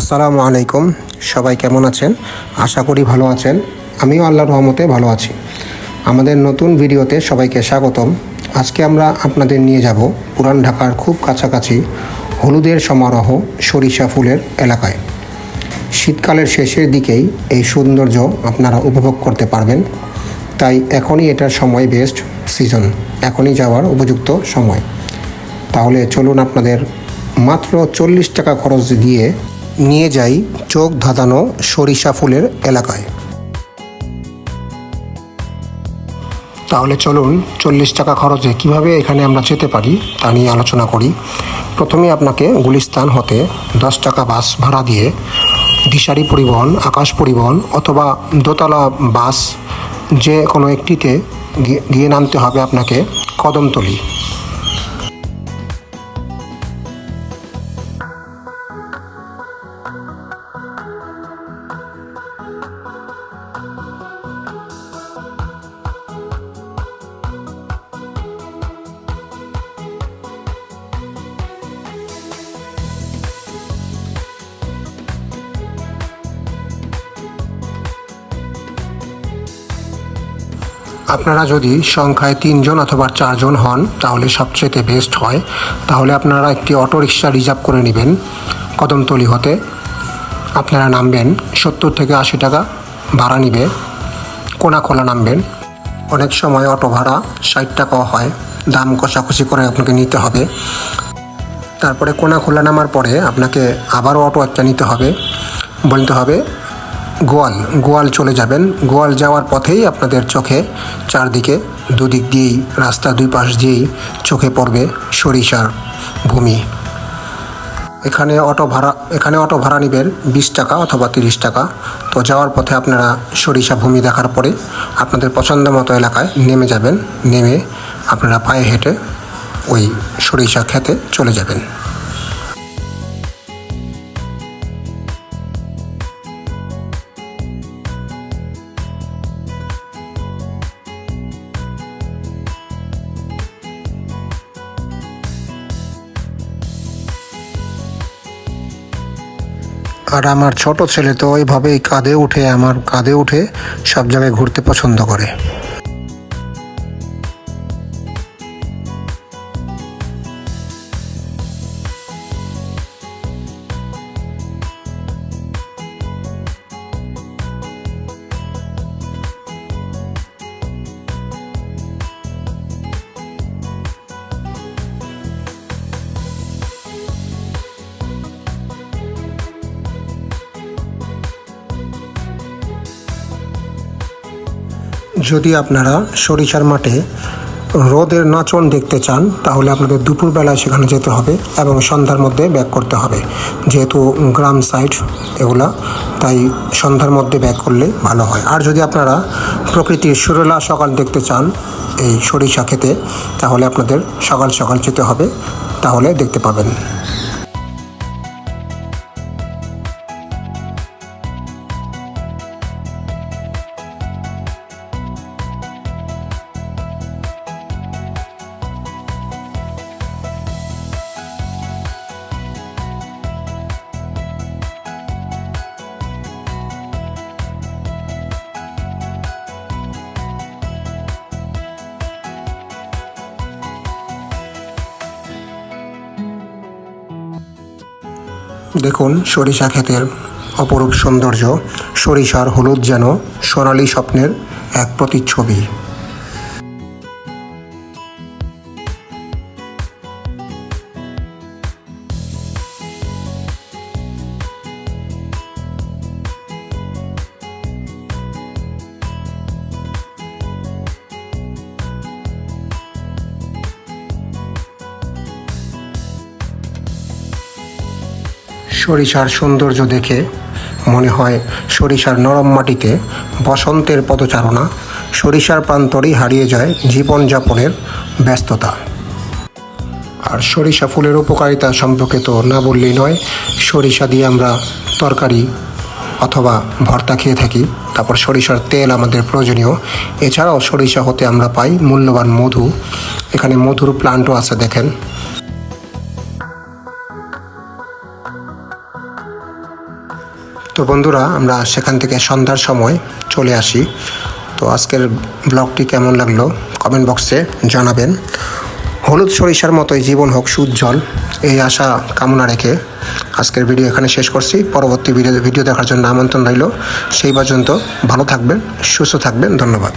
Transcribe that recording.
আসসালামু আলাইকুম। সবাই কেমন আছেন? আশা করি ভালো আছেন। আমিও আল্লাহর রহমতে ভালো আছি। আমাদের নতুন ভিডিওতে সবাইকে স্বাগতম। আজকে আমরা আপনাদের নিয়ে যাব পুরান ঢাকার খুব কাছাকাছি হলুদের সমারোহ সরিষা ফুলের এলাকায়। শীতকালের শেষের দিকেই এই সৌন্দর্য আপনারা উপভোগ করতে পারবেন। তাই এখনই এটার সময় বেস্ট সিজন এখনই যাওয়ার উপযুক্ত সময়। তাহলে চলুন আপনাদের মাত্র চল্লিশ টাকা খরচ দিয়ে নিয়ে যাই চোখ ধাঁধানো সরিষা ফুলের এলাকায়। তাহলে চলুন চল্লিশ টাকা খরচে কীভাবে এখানে আমরা যেতে পারি তা নিয়ে আলোচনা করি। প্রথমে আপনাকে গুলিস্তান হতে দশ টাকা বাস ভাড়া দিয়ে দিশারি পরিবহন, আকাশ পরিবহন অথবা দোতলা বাস যে কোনো একটিতে গিয়ে- নামতে হবে আপনাকে কদমতলি। আপনারা যদি সংখ্যায় তিনজন অথবা চারজন হন, তাহলে সবচেয়ে বেস্ট হয়। তাহলে আপনারা একটি অটো রিক্সা রিজার্ভ করে নেবেন কদমতলি হতে। আপনারা নামবেন, সত্তর থেকে আশি টাকা ভাড়া নিবে, কোনাখোলা নামবেন। অনেক সময় অটো ভাড়া ষাট টাকাও হয়, দাম কষাকষি করে আপনাকে নিতে হবে। তারপরে কোনাখোলা নামার পরে আপনাকে আবারও অটো একটা নিতে হবে। বলতে হবে গোয়াল গোয়াল চলে যাবেন। গোয়াল যাওয়ার পথেই আপনাদের চোখে চারদিকে, দুদিক দিয়েই, রাস্তা দুই পাশ দিয়েই চোখে পড়বে সরিষার ভূমি। এখানে অটো ভাড়া, এখানে অটো ভাড়া নেবেন বিশ টাকা অথবা তিরিশ টাকা। তো যাওয়ার পথে আপনারা সরিষা ভূমি দেখার পরে আপনাদের পছন্দ মতো এলাকায় নেমে যাবেন। নেমে আপনারা পায়ে হেঁটে ওই সরিষা খেতে চলে যাবেন। আর আমার ছোট ছেলে তো ওইভাবেই কাঁধে উঠে, আমার কাঁধে উঠে সব জায়গায় ঘুরতে পছন্দ করে। যদি আপনারা সরিষার মাঠে রোদের নাচন দেখতে চান, তাহলে আপনাদের দুপুরবেলায় সেখানে যেতে হবে এবং সন্ধ্যার মধ্যে ব্যাক করতে হবে। যেহেতু গ্রাম সাইড এগুলা, তাই সন্ধ্যার মধ্যে ব্যাক করলে ভালো হয়। আর যদি আপনারা প্রকৃতির সুরেলা সকাল দেখতে চান এই সরিষা খেতে, তাহলে আপনাদের সকাল সকাল যেতে হবে, তাহলে দেখতে পাবেন। দেখুন সরিষা ক্ষেতের অপরূপ সৌন্দর্য। সরিষার হলুদ যেন সোনালি স্বপ্নের এক প্রতিচ্ছবি। সরিষার সৌন্দর্য দেখে মনে হয় সরিষার নরম মাটিতে বসন্তের পদচারণা, সরিষার প্রান্তরেই হারিয়ে যায় জীবনযাপনের ব্যস্ততা। আর সরিষা ফুলের উপকারিতা সম্পর্কে তো না বললেই নয়, সরিষা দিয়ে আমরা তরকারি অথবা ভর্তা খেয়ে থাকি, তারপর সরিষার তেল আমাদের প্রয়োজনীয়। এছাড়াও সরিষা হতে আমরা পাই মূল্যবান মধু। এখানে মধুর প্লান্টও আছে, দেখেন। তো বন্ধুরা, আমরা সেখান থেকে সন্ধ্যার সময় চলে আসি। তো আজকের ব্লগটি কেমন লাগল কমেন্ট বক্সে জানাবেন। হলুদ সরিষার মতোই জীবন হোক সুজ্জ্বল এই আশা কামনা রেখে আজকের ভিডিও এখানে শেষ করছি। পরবর্তী ভিডিও ভিডিও দেখার জন্য আমন্ত্রণ রইল। সেই পর্যন্ত ভালো থাকবেন, সুস্থ থাকবেন, ধন্যবাদ।